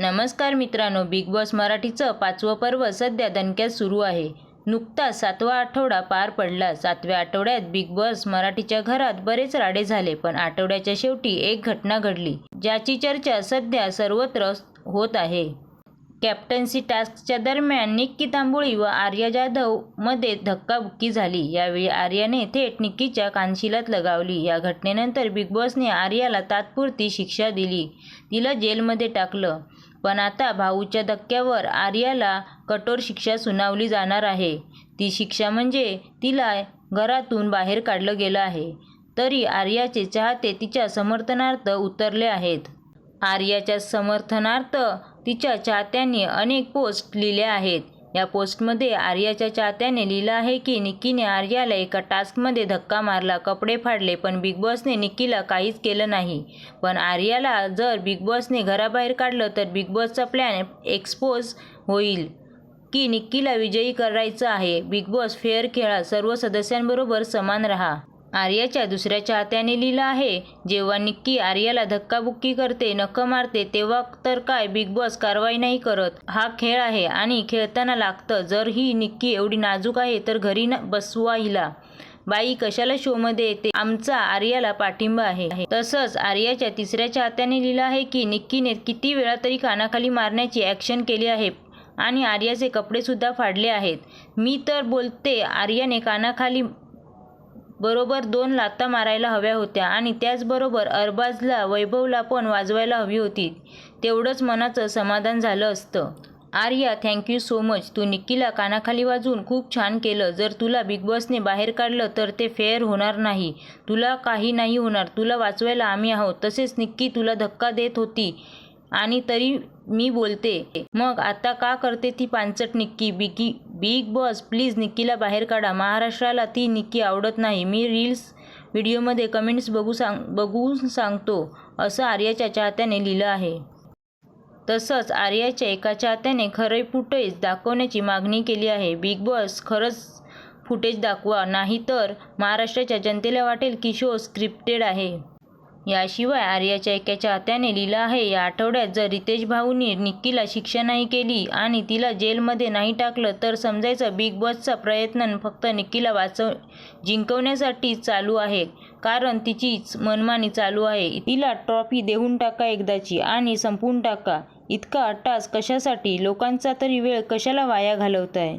नमस्कार मित्रांनो big boss मराठीचं पाचवं पर्व सध्या दणक्यात सुरू आहे. नुकताच सातवा आठवडा पार पडला. सातव्या आठवड्यात बिग बॉस मराठीच्या घरात बरेच राडे झाले पण आठवड्याच्या शेवटी एक घटना घडली ज्याची चर्चा सध्या सर्वत्र होत आहे. कॅप्टन्सी टास्कच्या दरम्यान निक्की तांबोळी व आर्या जाधवमध्ये धक्काबुक्की झाली. यावेळी आर्याने थेट निक्कीच्या कानशिलात लगावली. या घटनेनंतर बिग बॉसने आर्याला तात्पुरती शिक्षा दिली. तिला जेलमध्ये टाकलं. पण आता भाऊच्या धक्क्यावर आर्याला कठोर शिक्षा सुनावली जाणार आहे. ती शिक्षा म्हणजे तिला घरातून बाहेर काढलं गेलं आहे. तरी आर्याचे चाहते तिच्या समर्थनार्थ उतरले आहेत. आर्याच्या समर्थनार्थ तिच्या चाहत्यांनी अनेक पोस्ट लिहिल्या आहेत. या पोस्टमध्ये आर्याच्या चाहत्याने लिहिलं आहे की निक्कीने आर्याला एका टास्कमध्ये धक्का मारला कपडे फाडले पण बिग बॉसने निक्कीला काहीच केलं नाही. पण आर्याला जर बिग बॉसने घराबाहेर काढलं तर बिग बॉसचा प्लॅन एक्सपोज होईल की निक्कीला विजयी करायचं आहे. बिग बॉस फेअर खेळा सर्व सदस्यांबरोबर समान राहा. आर्याच्या दुसऱ्या चाहत्याने लिहिलं आहे जेव्हा निक्की आर्याला धक्काबुक्की करते नख मारते तेव्हा तर काय बिग बॉस कारवाई नाही करत. हा खेळ आहे आणि खेळताना लागतं. जर ही निक्की एवढी नाजूक आहे तर घरी न बसवा हिला बाई कशाला शोमध्ये येते? आमचा आर्याला पाठिंबा आहे. तसंच आर्याच्या तिसऱ्या चाहत्याने लिहिलं आहे की निक्कीने किती वेळा तरी कानाखाली मारण्याची ॲक्शन केली आहे आणि आर्याचे कपडेसुद्धा फाडले आहेत. मी तर बोलते आर्याने कानाखाली बरोबर दोन लाथा मारायला हव्या होत्या आणि त्याचबरोबर अरबाजला वैभवला पण वाजवायला हवी होती. तेवढंच मनाचं समाधान झालं असतं. Arya thank you so much तू निक्कीला कानाखाली वाजवून खूप छान केलं. जर तुला बिग बॉसने बाहेर काढलं तर ते फेअर होणार नाही. तुला काही नाही होणार. तुला वाचवायला आम्ही आहोत. तसेच निक्की तुला धक्का देत होती. आणि तरी मी बोलते मग आता का करते ती पांचट निक्की? बिगी बिग बॉस प्लीज निक्कीला बाहेर काढा. महाराष्ट्राला ती निक्की आवडत नाही. मी रील्स व्हिडिओमध्ये कमेंट्स बघू सांग बघून सांगतो असं आर्याच्या चाहत्याने लिहिलं आहे. तसंच आर्याच्या एका चाहत्याने खरे फुटेज दाखवण्याची मागणी केली आहे. बिग बॉस खरंच फुटेज दाखवा. नाही तर महाराष्ट्राच्या जनतेला वाटेल की शो स्क्रिप्टेड आहे. याशिवाय आर्याच्या एका चाहत्याने लिहिलं आहे या आठवड्यात जर रितेश भाऊनी निक्कीला शिक्षा नाही केली आणि तिला जेलमध्ये नाही टाकलं तर समजायचं बिग बॉसचा प्रयत्न फक्त निक्कीला वाचव जिंकवण्यासाठी चालू आहे. कारण तिचीच मनमानी चालू आहे. तिला ट्रॉफी देऊन टाका एकदाची आणि संपवून टाका. इतका अट्टास कशासाठी? लोकांचा तरी वेळ कशाला वाया घालवताय?